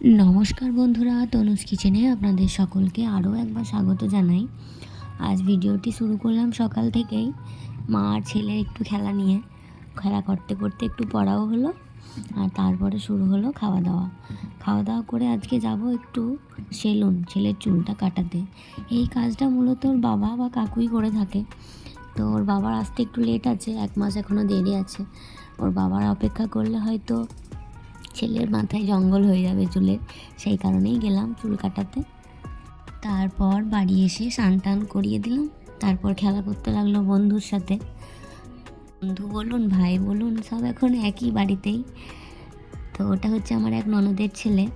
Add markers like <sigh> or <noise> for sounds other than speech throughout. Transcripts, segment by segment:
নমস্কার বন্ধুরা, তনুজ কিচেনে আপনাদের সকলকে আরও একবার স্বাগত জানাই। আজ ভিডিওটি শুরু করলাম সকাল থেকেই। মা আর ছেলে একটু খেলা নিয়ে, খেলা করতে করতে একটু পড়াও হলো আর তারপরে শুরু হলো খাওয়া দাওয়া খাওয়া দাওয়া করে আজকে যাব একটু সেলুন, ছেলের চুলটা কাটাতে। এই কাজটা মূলত ওর বাবা বা কাকুই করে থাকে। তো ওর বাবার আসতে একটু লেট আছে, এক মাস এখনও দেরি আছে। ওর বাবার অপেক্ষা করলে হয়তো ছেলের মাথায় জঙ্গল হয়ে যাবে চুলের সেই কারণেই গেলাম চুল কাটাতে। তারপর বাড়ি এসে স্নান টান করিয়ে দিলাম, তারপর খেলা করতে লাগল বন্ধুর সাথে। বন্ধু বলুন, ভাই বলুন, সব এখন একই বাড়িতেই। তো ওটা হচ্ছে আমার এক ননদের ছেলে।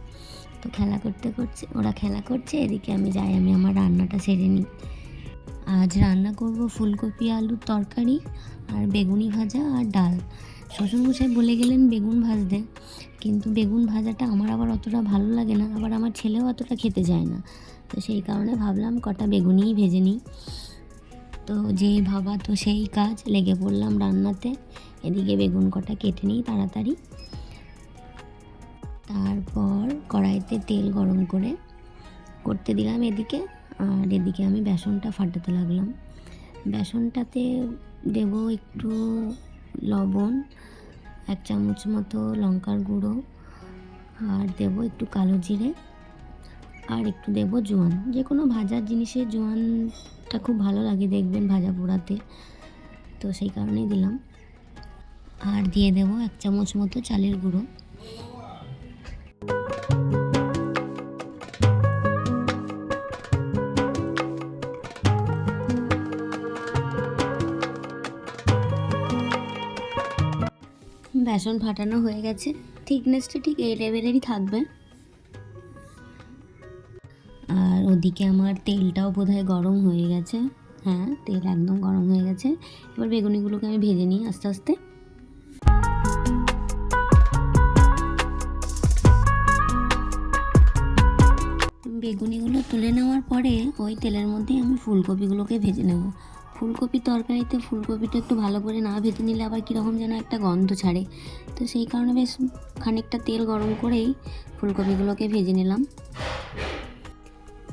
তো খেলা করতে করছে, ওরা খেলা করছে, এদিকে আমি যাই, আমি আমার রান্নাটা সেরে নিই। আজ রান্না করব ফুলকপি, আলুর তরকারি আর বেগুনি ভাজা আর ডাল। শ্বশুরমশাই বলে গেলেন বেগুন ভাজতে। কিন্তু বেগুন ভাজাটা আমার আবার অতটা ভালো লাগে না, আবার আমার ছেলেও অতটা খেতে যায় না। তো সেই কারণে ভাবলাম কটা বেগুনিই ভেজে নিই। তো যেই ভাবা তো সেই কাজ, লেগে পড়লাম রান্নাতে। এদিকে বেগুন কটা কেটে নিই তাড়াতাড়ি। তারপর কড়াইতে তেল গরম করে করতে দিলাম এদিকে আর এদিকে আমি বেসনটা ফাটাতে লাগলাম। বেসনটাতে দেব একটু লবণ, এক চামচ মতো লঙ্কার গুঁড়ো, আর দেব একটু কালো জিরে, আর একটু দেব জোয়ান। যে কোনো ভাজার জিনিসে জোয়ানটা খুব ভালো লাগে দেখবেন ভাজা পোড়াতে। তো সেই কারণেই দিলাম। আর দিয়ে দেব এক চামচ মতো চালের গুঁড়ো। বেসন ফাটানো হয়ে গেছে। থিকনেসটা ঠিক এই লেভেলেরই থাকবে। আর ওদিকে আমার তেলটাও বোধহয় গরম হয়ে গেছে। হ্যাঁ তেল একদম গরম হয়ে গেছে। এবার বেগুনিগুলোকে আমি ভেজে নিই আস্তে আস্তে। বেগুনিগুলো তুলে নেওয়ার পরে ওই তেলের মধ্যেই আমি ফুলকপিগুলোকে ভেজে নেব। ফুলকপি তরকারিতে ফুলকপিটা একটু ভালো করে না ভেজে নিলে আবার কীরকম যেন একটা গন্ধ ছাড়ে। তো সেই কারণে বেশ খানিকটা তেল গরম করেই ফুলকপিগুলোকে ভেজে নিলাম।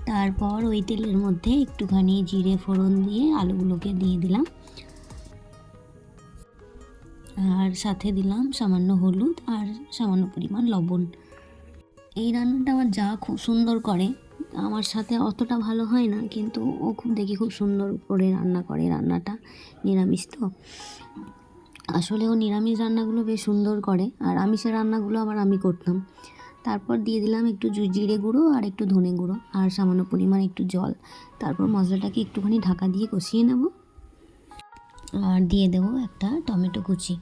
তারপর ওই তেলের মধ্যে একটুখানি জিরে, ফোড়ন দিয়ে আলুগুলোকে দিয়ে দিলাম। আর সাথে দিলাম সামান্য হলুদ আর সামান্য পরিমাণ লবণ। এই রান্নাটা আমার যা খুব সুন্দর করে আমার সাথে অতটা ভালো হয় না, কিন্তু ও খুব দেখি খুব সুন্দর করে রান্না করে, রান্নাটা নিরামিষ তো। আসলে ও নিরামিষ রান্নাগুলো বেশ সুন্দর করে, আর আমিষের রান্নাগুলো আবার আমি করতাম। তারপর দিয়ে দিলাম একটু জিরে গুঁড়ো আর একটু ধনে গুঁড়ো, আর সামান্য পরিমাণ একটু জল। তারপর মশলাটাকে একটুখানি ঢাকা দিয়ে কষিয়ে নেব। আর দিয়ে দেবো একটা টমেটো কুচি।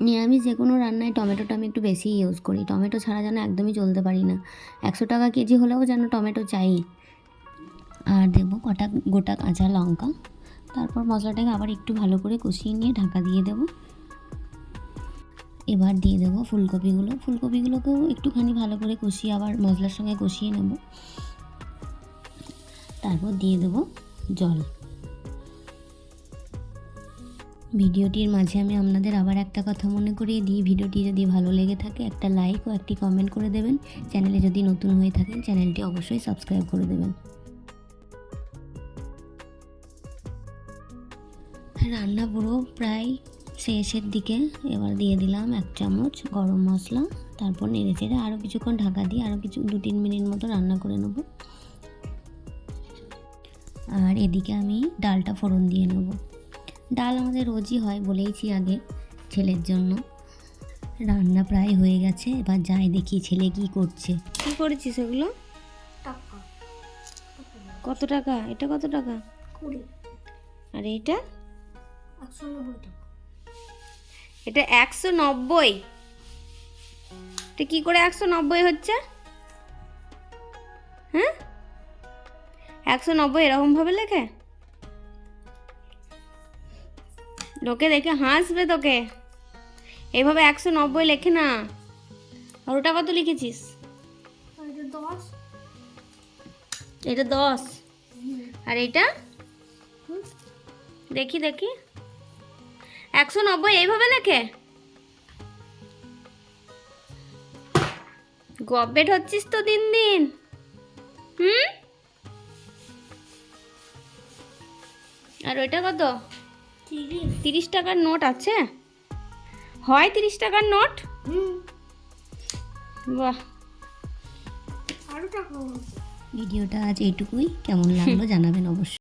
নিরামিষ যে কোনো রান্নায় টমেটোটা আমি একটু বেশি ইউজ করি। টমেটো ছাড়া যেন একদমই চলতে পারি না। একশো টাকা কেজি হলেও যেন টমেটো চাই। আর দেবো কটা গোটা কাঁচা লঙ্কা। তারপর মশলাটাকে আবার একটু ভালো করে কষিয়ে নিয়ে ঢাকা দিয়ে দেবো। এবার দিয়ে দেবো ফুলকপিগুলো। ফুলকপিগুলোকেও একটুখানি ভালো করে কষিয়ে আবার মশলার সঙ্গে কষিয়ে নেব। তারপর দিয়ে দেবো জল। ভিডিওটির মাঝে আমি আপনাদের আবার একটা কথা মনে করিয়ে দিই। ভিডিওটি যদি ভালো লেগে থাকে, একটা লাইক ও একটি কমেন্ট করে দেবেন। চ্যানেলে যদি নতুন হয়ে থাকেন, চ্যানেলটি অবশ্যই সাবস্ক্রাইব করে দেবেন। রান্না পুরো প্রায় শেষের দিকে। এবার দিয়ে দিলাম এক চামচ গরম মশলা, তারপর নেড়ে চেড়ে আরও কিছুক্ষণ ঢাকা দিয়ে আরও কিছু দু তিন মিনিট মতো রান্না করে নেব। আর এদিকে আমি ডালটা ফোড়ন দিয়ে নেব। ডাল আমাদের রোজই হয় বলেইছি আগে ছেলের জন্য। রান্না প্রায় হয়ে গেছে এবার যাই দেখি ছেলে কি করছে। কি করেছিস এগুলো? কত টাকা? এটা কত টাকা? কুড়ি। আর এটা একশো নব্বই টাকা। এটা একশো নব্বই? এটা কি করে একশো নব্বই হচ্ছে? হ্যাঁ? একশো নব্বই এরকমভাবে লেখে? লোকে দেখে হাসবে তোকে। এইভাবে একশো নব্বই লেখে না। আর ওটা কত লিখেছিস? এটা দশ। আর এটা? দেখি দেখি। একশো নব্বই এইভাবে লেখে? গবেট হচ্ছিস তো দিন দিন। হুম? আর ওইটা কত? তিরিশ। টাকার নোট আছে? হয় তিরিশ টাকার নোট? বাহ। আরও টাকা হবে। ভিডিওটা আজ এইটুকুই। কেমন লাগল <laughs> জানাবেন অবশ্যই।